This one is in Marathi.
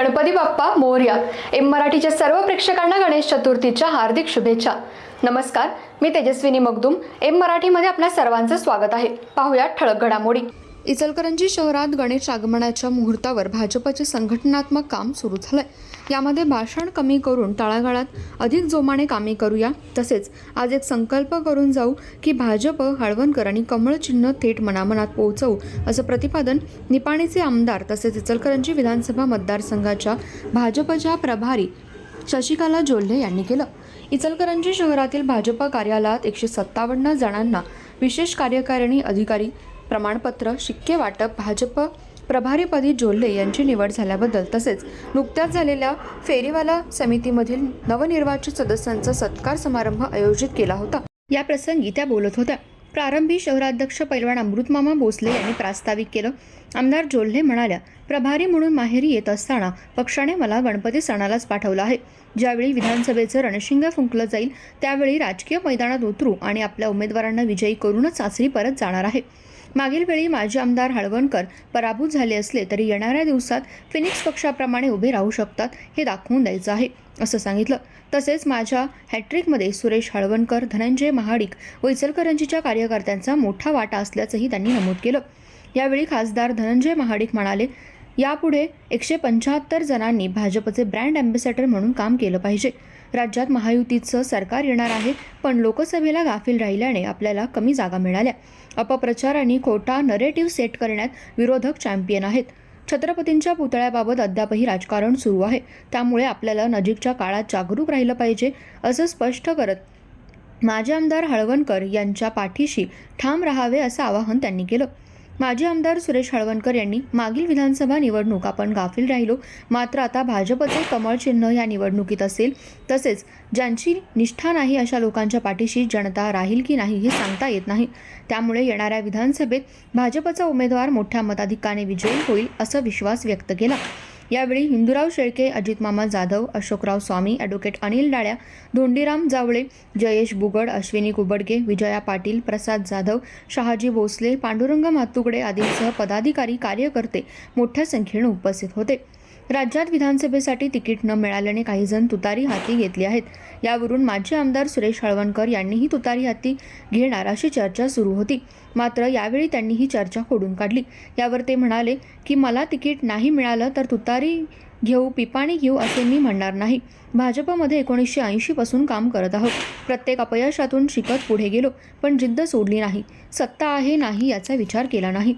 Ganpati Bappa Morya M मराठीच्या सर्व प्रेक्षकांना गणेश चतुर्थीच्या हार्दिक शुभेच्छा. नमस्कार मी तेजस्विनी मगदुम एम मराठीमध्ये आपल्या सर्वांचं स्वागत आहे. पाहूया ठळक घडामोडी. इचलकरंजी शहरात गणेश आगमनाच्या मुहूर्तावर भाजपचे संघटनात्मक काम सुरू झालंय. यामध्ये भाषण कमी करून तळागाळात अधिक जोमाने कामे करूया. तसेच आज एक संकल्प करून जाऊ की भाजप हळवणकर आणि कमळ चिन्ह थेट मनामनात पोहोचवू असं प्रतिपादन निपाणीचे आमदार तसेच इचलकरंजी विधानसभा मतदारसंघाच्या भाजपच्या प्रभारी शशिकाला जोल्हे यांनी केलं. इचलकरंजी शहरातील भाजप कार्यालयात एकशे सत्तावन्न जणांना विशेष कार्यकारिणी अधिकारी प्रमाणपत्र शिक्के वाटप भाजप प्रभारीपदी जोल्हे यांची निवड झाल्याबद्दल तसेच नुकत्याच झालेल्या फेरीवाला समितीमधील नवनिर्वाचित सदस्यांचा सत्कार समारंभ आयोजित केला होता. या प्रसंगी त्या बोलत होत्या. प्रारंभी शहराध्यक्ष पैलवान अमृतमामा भोसले यांनी प्रास्ताविक केलं. आमदार जोल्हे म्हणाल्या प्रभारी म्हणून माहेरी येत असताना पक्षाने मला गणपती सणालाच पाठवलं आहे. ज्यावेळी विधानसभेचं रणशिंग फुंकलं जाईल त्यावेळी राजकीय मैदानात उतरू आणि आपल्या उमेदवारांना विजयी करूनच चाचणी परत जाणार आहे. मागील वेळी माजी आमदार हळवणकर पराभूत झाले असले तरी येणाऱ्या दिवसात फिनिक्स पक्षाप्रमाणे उभे राहू शकतात हे दाखवून द्यायचं आहे असं सांगितलं. तसेच माझ्या हॅट्रिकमध्ये सुरेश हळवणकर धनंजय महाडिक व इचलकरंजीच्या कार्यकर्त्यांचा मोठा वाटा असल्याचंही त्यांनी नमूद केलं. यावेळी खासदार धनंजय महाडिक म्हणाले यापुढे एकशे पंच्याहत्तर जणांनी भाजपचे ब्रँड अँबॅसेडर म्हणून काम केलं पाहिजे. राज्यात महायुतीचं सरकार येणार आहे पण लोकसभेला गाफील राहिल्याने आपल्याला कमी जागा मिळाल्या. अपप्रचार आणि खोटा नरेटिव्ह सेट करण्यात विरोधक चॅम्पियन आहेत. छत्रपतींच्या पुतळ्याबाबत अद्यापही राजकारण सुरू आहे. त्यामुळे आपल्याला नजीकच्या काळात जागरूक राहिलं पाहिजे असं स्पष्ट करत माजी आमदार हळवणकर यांच्या पाठीशी ठाम राहावे असं आवाहन त्यांनी केलं. माजी आमदार सुरेश हळवणकर यांनी मागील विधानसभा निवडणूक आपण गाफील राहिलो. मात्र आता भाजपचे कमळ चिन्ह या निवडणुकीत असेल. तसेच ज्यांची निष्ठा नाही अशा लोकांच्या पाठीशी जनता राहील की नाही हे सांगता येत नाही. त्यामुळे येणाऱ्या विधानसभेत भाजपचा उमेदवार मोठ्या मताधिकाने विजयी होईल असा विश्वास व्यक्त केला. यावेळी हिंदूराव शेळके अजित मामा जाधव अशोकराव स्वामी ॲडव्होकेट अनिल डाळ्या धोंडीराम जावळे जयेश बुगड अश्विनी कुबडके विजया पाटील प्रसाद जाधव शहाजी भोसले पांडुरंग मातुगडे आदींसह पदाधिकारी कार्यकर्ते मोठ्या संख्येने उपस्थित होते. राज्यात विधानसभेसाठी तिकीट न मिळाल्याने काही जण तुतारी हाती घेतली आहेत. यावरून माजी आमदार सुरेश हळवणकर यांनीही तुतारी हाती घेणार अशी चर्चा सुरू होती. मात्र यावेळी त्यांनी ही चर्चा खोडून काढली. यावर ते म्हणाले की मला तिकीट नाही मिळालं तर तुतारी घेऊ पिपाणी घेऊ असे मी म्हणणार नाही. भाजपमध्ये एकोणीसशे ऐंशीपासून काम करत आहोत. प्रत्येक अपयशातून शिकत पुढे गेलो पण जिद्द सोडली नाही. सत्ता आहे नाही याचा विचार केला नाही.